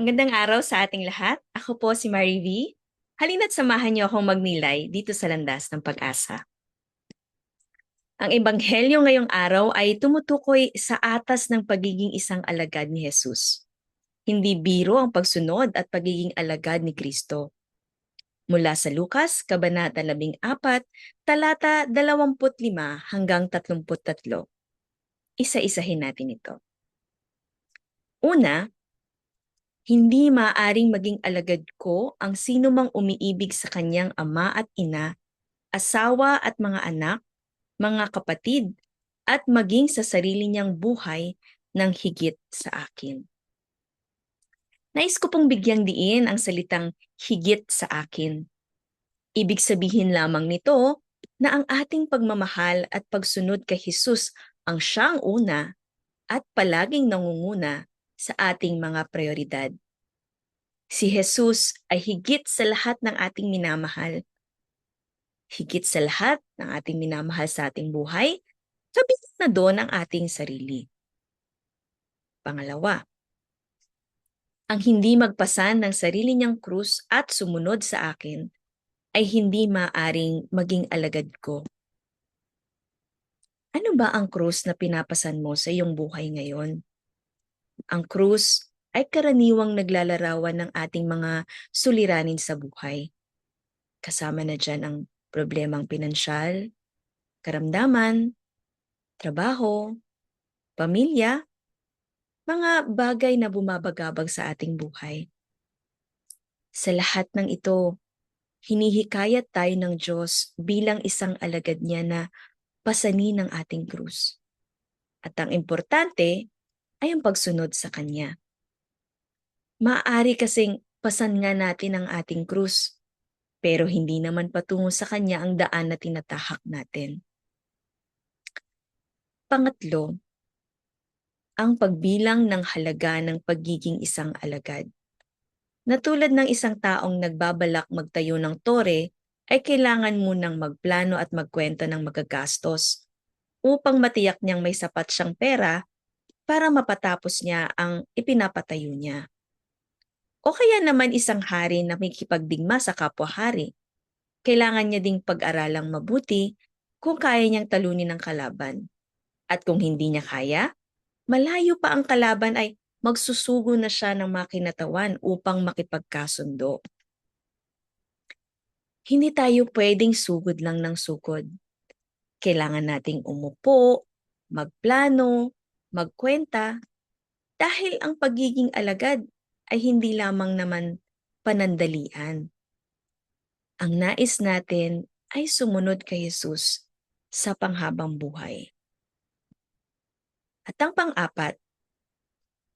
Magandang araw sa ating lahat. Ako po si Mary V. Halina't samahan niyo akong magnilay dito sa landas ng pag-asa. Ang ebanghelyo ngayong araw ay tumutukoy sa atas ng pagiging isang alagad ni Jesus. Hindi biro ang pagsunod at pagiging alagad ni Kristo. Mula sa Lukas, Kabanata 14, talata 25 hanggang 33. Isa-isahin natin ito. Una, hindi maaring maging alagad ko ang sino mang umiibig sa kanyang ama at ina, asawa at mga anak, mga kapatid, at maging sa sarili niyang buhay ng higit sa akin. Nais ko pong bigyang diin ang salitang higit sa akin. Ibig sabihin lamang nito na ang ating pagmamahal at pagsunod kay Jesus ang siyang una at palaging nangunguna sa ating mga prioridad. Si Jesus ay higit sa lahat ng ating minamahal. Higit sa lahat ng ating minamahal sa ating buhay, kabilang na doon ang ating sarili. Pangalawa, ang hindi magpasan ng sarili niyang krus at sumunod sa akin ay hindi maaring maging alagad ko. Ano ba ang krus na pinapasan mo sa iyong buhay ngayon? Ang krus ay karaniwang naglalarawan ng ating mga suliranin sa buhay. Kasama na dyan ang problemang pinansyal, karamdaman, trabaho, pamilya, mga bagay na bumabagabag sa ating buhay. Sa lahat ng ito, hinihikayat tayo ng Diyos bilang isang alagad niya na pasanin ng ating krus. At ang importante ay ang pagsunod sa Kanya. Maaari kasing pasan nga natin ang ating krus, pero hindi naman patungo sa Kanya ang daan na tinatahak natin. Pangatlo, ang pagbilang ng halaga ng pagiging isang alagad. Natulad ng isang taong nagbabalak magtayo ng tore, ay kailangan munang magplano at magkwenta ng magagastos upang matiyak niyang may sapat siyang pera para mapatapos niya ang ipinapatayo niya. O kaya naman isang hari na may kipagdigma sa kapwa-hari. Kailangan niya ding pag-aralang mabuti kung kaya niyang talunin ang kalaban. At kung hindi niya kaya, malayo pa ang kalaban ay magsusugo na siya ng makinatawan upang makipagkasundo. Hindi tayo pwedeng sugod lang ng sugod. Kailangan nating umupo, magplano, magkwenta dahil ang pagiging alagad ay hindi lamang naman panandalian. Ang nais natin ay sumunod kay Jesus sa panghabang buhay. At ang pang-apat,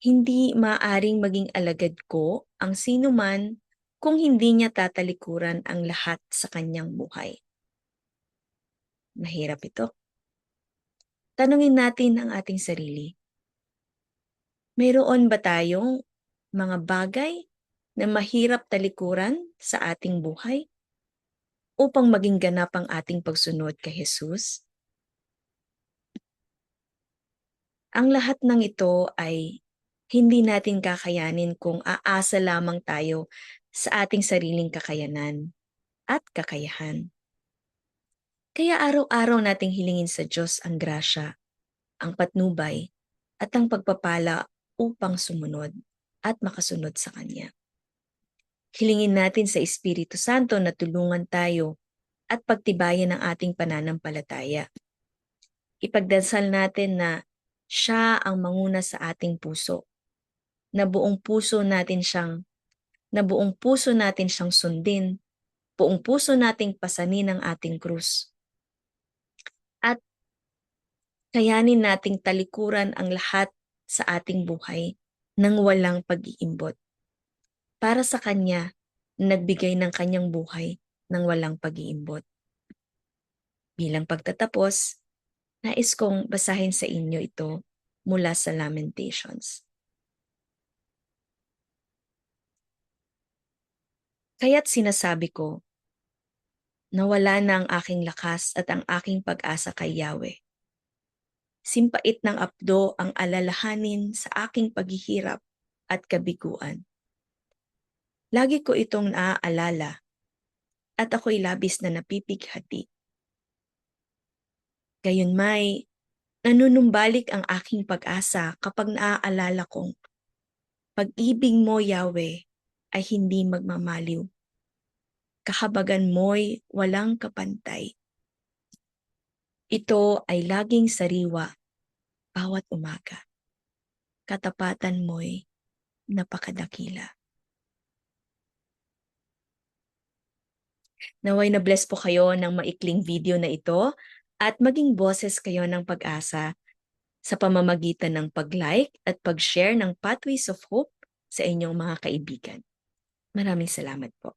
hindi maaring maging alagad ko ang sino man kung hindi niya tatalikuran ang lahat sa kanyang buhay. Mahirap ito. Tanungin natin ang ating sarili. Mayroon ba tayong mga bagay na mahirap talikuran sa ating buhay upang maging ganap ang ating pagsunod kay Jesus? Ang lahat ng ito ay hindi natin kakayanin kung aasa lamang tayo sa ating sariling kakayanan at kakayahan. Kaya araw-araw nating hilingin sa Diyos ang grasya, ang patnubay, at ang pagpapala upang sumunod at makasunod sa Kanya. Hilingin natin sa Espiritu Santo na tulungan tayo at pagtibayan ang ating pananampalataya. Ipagdasal natin na siya ang manguna sa ating puso, na buong puso natin siyang na buong puso natin siyang sundin, buong puso nating pasanin ang ating krus kayanin nating talikuran ang lahat sa ating buhay nang walang pag-iimbot. Para sa Kanya, nagbigay ng Kanyang buhay nang walang pag-iimbot. Bilang pagtatapos, nais kong basahin sa inyo ito mula sa Lamentations. Kaya't sinasabi ko, nawala na ang aking lakas at ang aking pag-asa kay Yahweh simpait ng apdo ang alalahanin sa aking paghihirap at kabiguan. Lagi ko itong naaalala at ako'y labis na napipighati. Gayon may nanunumbalik ang aking pag-asa kapag naaalala kong pag-ibig mo, Yahweh, ay hindi magmamaliw. Kahabagan mo'y walang kapantay. Ito ay laging sariwa bawat umaga. Katapatan mo'y napakadakila. Naway na bless po kayo ng maikling video na ito at maging boses kayo ng pag-asa sa pamamagitan ng pag-like at pag-share ng Pathways of Hope sa inyong mga kaibigan. Maraming salamat po.